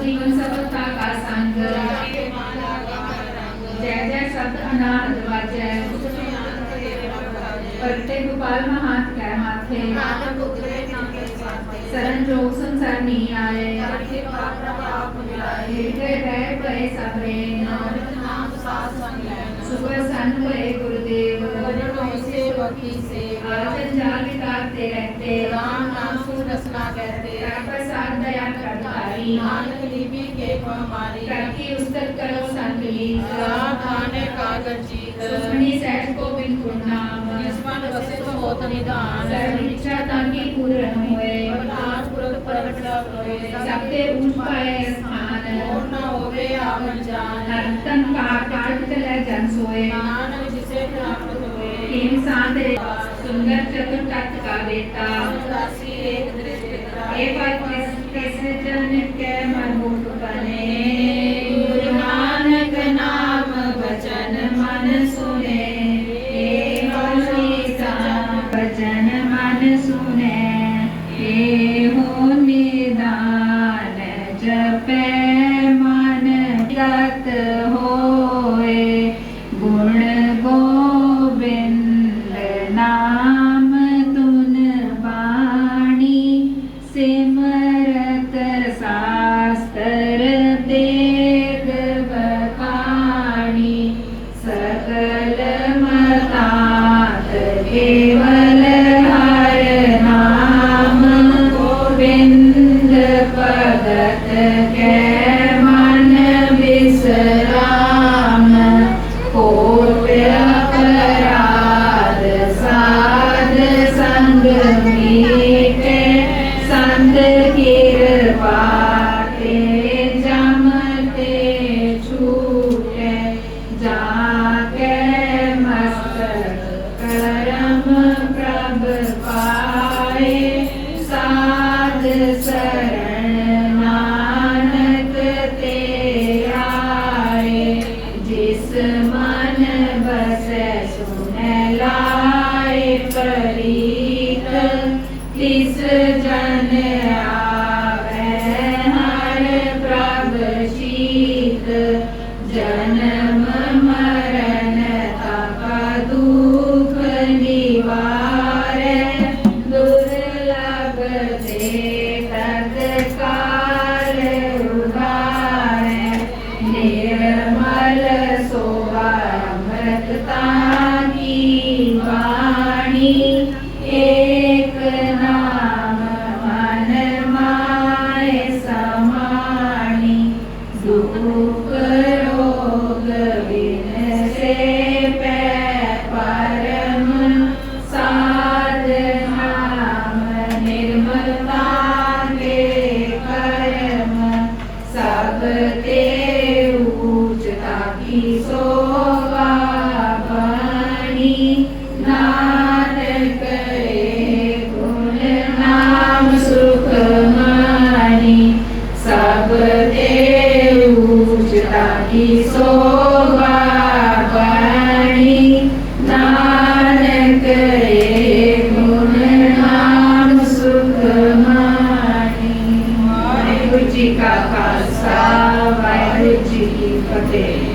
जीवन सफलता का संग जय जय शब्द अनाहत वाजय परते गोपाल महात कै माथे शरण जोग संसार नहीं आए हृदय रह पए सबरे सुबह सन पए गुरुदेव आजन जाल वितारते रहते प्रसाद दया करतारी करके उस्तत करो संकलित सुखनी सहज को बिल्कुल नाम सर्व इच्छा ताकि पूर्ण होए सबके ऊंच पाए स्थान पूर्ण होवे आवन जान, नर्तन काट काट चले जन सोए, नानक जिसे प्राप्त किम सांत सुंदर चतुर तत्व का बेटा ए पर किस किस जन के बने गुरु नानक नाम वचन मन सुने। वचन मन सुने। ए हो निदान जपे मन गत की वाणी एक salva e glorifica-te.